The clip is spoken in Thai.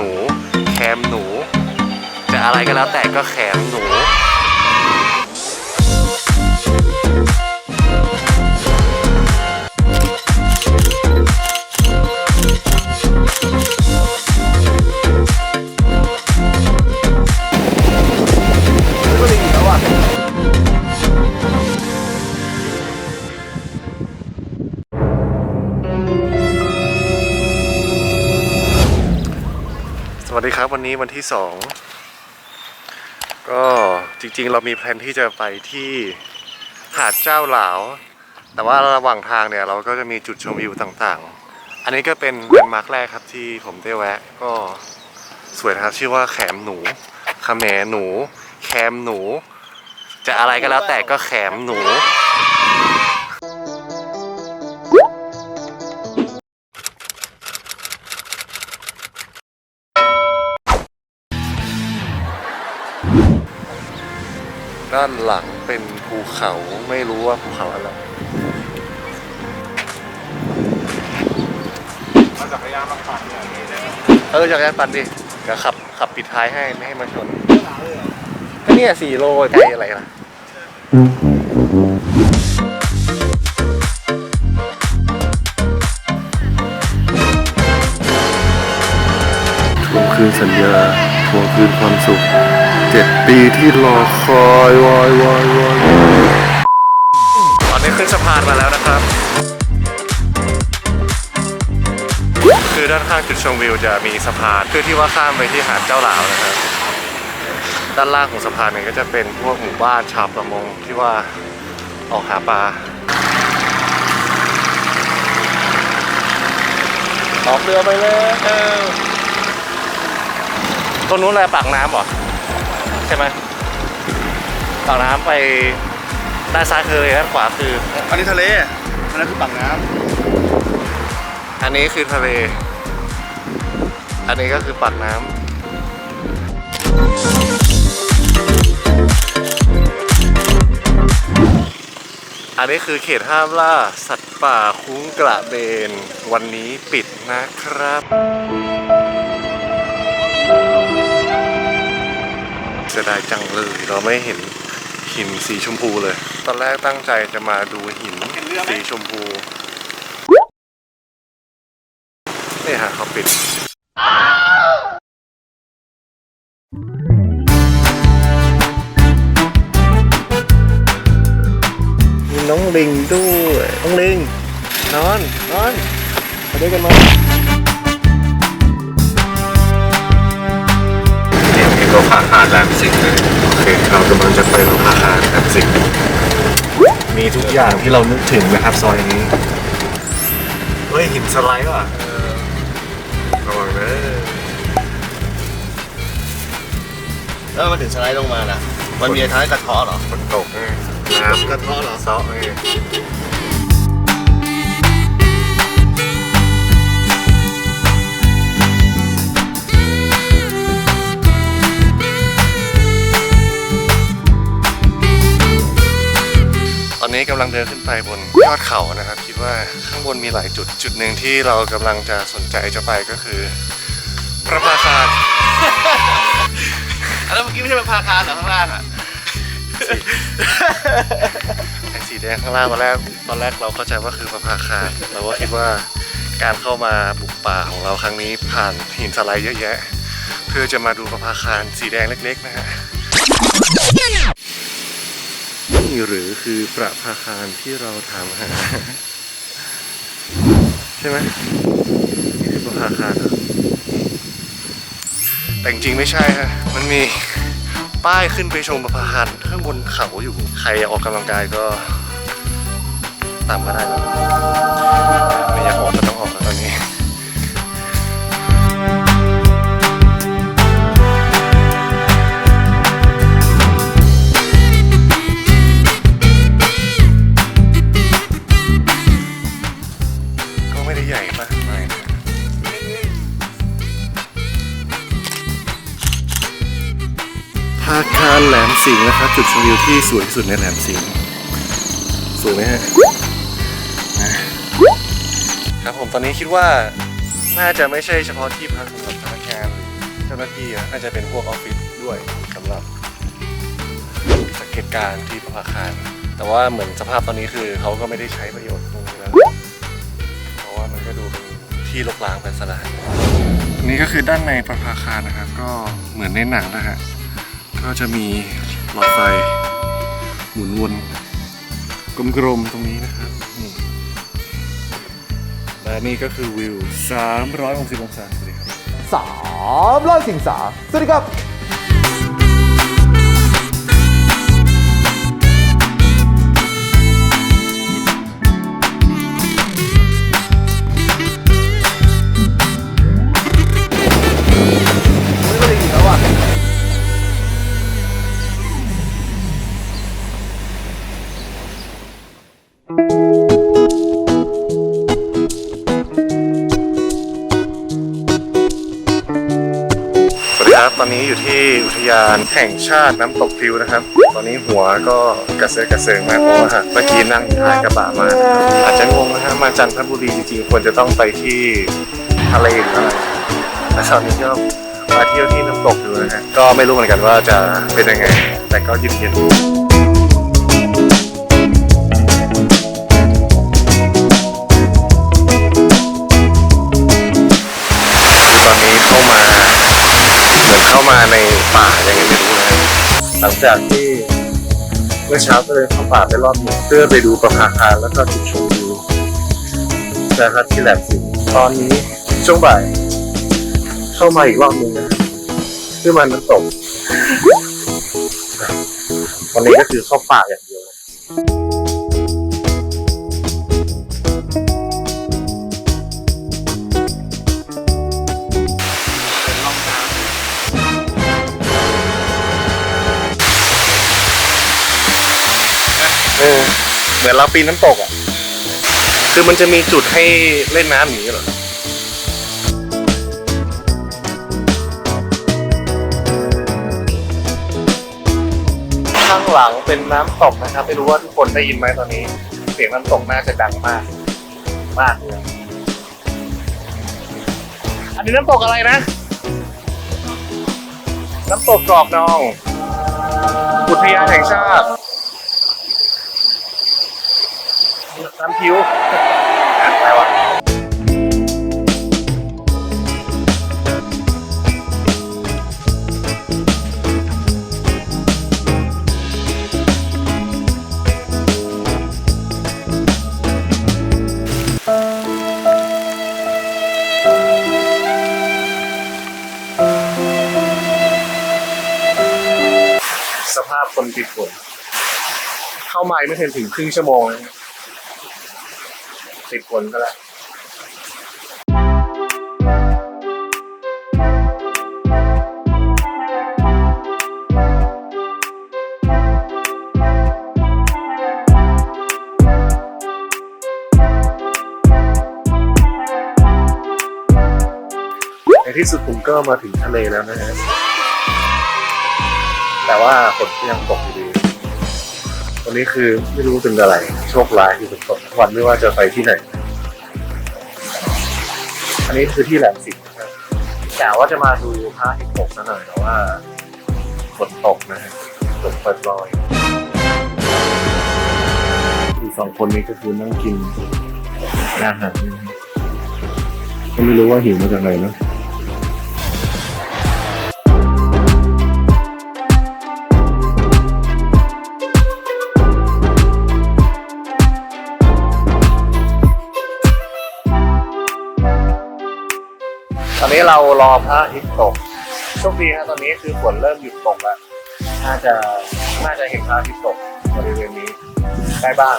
หนู แคมหนู จะอะไรก็แล้วแต่ก็แคมหนู ครับวันนี้วันที่สองก็จริงๆ เรามีแพลนที่จะไปที่หาดเจ้าหลาว แต่ว่าระหว่างทางเนี่ยเราก็จะมีจุดชมวิวต่างๆ อันนี้ก็เป็นแลนด์มาร์คแรกครับที่ผมได้แวะก็สวยนะครับ ชื่อว่าแขมหนูขแมหนู แคมหนู จะอะไรก็แล้วแต่ก็แขมหนู ด้านหลังเป็นภูเขาไม่รู้ว่าภูเขาอะไรมาจักรยานมาปั่นเนี่ยนี่ได้เออจักรยานปั่นดิเดี๋ยวขับขับปิดท้ายให้ไม่ให้มาชนก็เนี่ยสี่โลไกลอะไรล่ะทวงคืนสัญญาทวงคืนความสุข เจ็ดปีที่รอคอยวายวายวายตอนนี้ขึ้นสะพานมาแล้วนะครับ คือด้านข้างจุดชมวิวจะมีสะพานเพื่อที่ว่าข้ามไปที่หาดเจ้าหลาวนะครับ ด้านล่างของสะพานเนี่ยก็จะเป็นพวกหมู่บ้านชาวประมงที่ว่าออกหาปลาออกเรือไปเลยตรงนู้นอะไรปากน้ำเหรอ ใช่ไหมปากน้ำไปด้านซ้ายคือเลยด้านขวาคือ อันนี้ทะเล อันนั้นคือปากน้อันนี้คือทะเล อันนี้ก็คือปากน้ำอันนี้คือเขตห้ามล่า สัตว์ป่าคุ้งกระเบน วันนี้ปิดนะครับ สียดายจังเลยเราไม่เห็นหินสีชมพูเลย ตอนแรกตั้งใจจะมาดูหินสีชมพูนี่ฮะเขาปิดมีน้องลิงด้วย น้องลิง นอน นอนมาด้วยกันนอ นนี่มีตัวผาคาดแหลมสิงห์เลยโอเคเรากำลังจะไปตัวผาคาดแหลมสิงห์มีทุกอย่างที่เรานึกถึงนะครับซอยนี้เฮ้ยหินสไลด์ว่ะระวังนะำแล้วมันถึงสไลด์ลงมาน่ะมันมีท้ายกระเทาะเหรอมันตกไงน้ำกระเทาะเหรอซอกไง นนี้กำลังเดินขึ้นไปบนยอดเขานะครับ คิดว่าข้างบนมีหลายจุดจุดหนึ่งที่เรากำลังจะสนใจจะไปก็คือพระปราคารแล้วเมื่อกี้ไม่ใช่เป็นพาคารเหรอข้างล่างอะไอ้สีแดงข้างล่างตอนแรกตอนแรกเราเข้าใจว่าคือประภาคารเราก็คิดว่าการเข้ามาบุกป่าของเราครั้งนี้ผ่านหินสไลด์เยอะแยะ เพื่อจะมาดูประภาคารสีแดงเล็ก ๆ นะฮะ นี่หรือคือประภาคารที่เราถามหา ใช่ไหมนี่คือประภาคารแต่จริงไม่ใช่ฮะมันมีป้ายขึ้นไปชมประภาคารข้างบนเขาอยู่ใครออกกำลังกายก็ตามก็ได้แล้วไม่อยากออก ก็ไม่ได้ใหญ่มากมายนะภาคารแหลมสิงห์นะครับ จุดชมวิวที่สวยที่สุดในแหลมสิงห์สวยไหมฮะนะครับผมตอนนี้คิดว่าน่าจะไม่ใช่เฉพาะที่พักสำหรับพนักงานหรือเจ้าหน้าที่นะน่าจะเป็นพวกออฟฟิศด้วยสำหรับสังเกตการณ์ที่ประภาคารแต่ว่าเหมือนสภาพตอนนี้คือเขาก็ไม่ได้ใช้ประโยชน์ ที่รกร้างไปซะแล้วนี่ก็คือด้านในประภาคารนะครับ ก็เหมือนในหนังนะฮะก็จะมีหลอดไฟหมุนวนกลมๆตรงนี้นะครับนี่และนี่ก็คือวิว 360 องศาสวัสดีครับสามร้อยสิงสาสวัสดีครับ ตอนนี้อยู่ที่อุทยานแห่งชาติน้ำตกพิวนะครับ ตอนนี้หัวก็กระเซาะกระเซิงมากเพราะว่าเมื่อกี้นั่งท้ายกระบะมาอาจจะงงนะฮะมาจันทบุรีจริงๆควรจะต้องไปที่ทะเลหรืออะไรแต่คราวนี้ก็มาเที่ยวที่น้ำตกดูนะฮะก็ไม่รู้เหมือนกันว่าจะเป็นยังไง แต่ก็เย็นๆ เข้ามาในป่ายังไงไม่รู้นะหลังจากที่เมื่อเช้าก็เลยเข้าป่าไปรอบหนึงเพื่อไปดูประภาคารแล้วก็จุดชมวิวนะครับที่แหลมสิงตอนนี้ช่วงบ่าย เข้ามาอีกรอบหนึงนะฮะเพื่อมาน้ำตกวันนี้ก็คือเข้าป่าอย่างเดียว เออเหมือนเราปีนน้ำตกอะ คือมันจะมีจุดให้เล่นน้ำอย่างนี้เหรอข้างหลังเป็นน้ำตกนะครับ ไม่รู้ว่าทุกคนได้ยินไหมตอนนี้ เสียงน้ำตกน่าจะดังมาก มากเลยอันนี้น้ำตกอะไรนะ น้ำตกกรอกนอง อุทยานแห่งชาติ น้ำพิวอะไรวะสภาพคนติดฝนเข้ามาไม่ถึงถึงครึ่งชั่วโมงเลย นะติดฝนก็แล้วในที่สุดผมก็มาถึงทะเลแล้วนะฮะ แต่ว่าฝนก็ยังตกอยู่ดี วันนี้คือไม่รู้เป็นอะไร โชคร้ายที่ฝนตก วันไม่ว่าจะไปที่ไหน อันนี้คือที่แหลมสิงห์นะครับกะว่าจะมาดูพระอาทิตย์ตกซะหน่อยแต่ว่าฝนตกนะฮะตกปล่อยอีกสองคนนี้ก็คือนั่งกินอาหารนะฮะก็ไม่รู้ว่าหิวมาจากไหนเนอะ รอพระอาทิตย์ตกโชคดีนะตอนนี้คือฝนเริ่มหยุดตกแล้วน่าจะน่าจะเห็นพระอาทิตย์ตกบริเวณนี้ได้บ้าง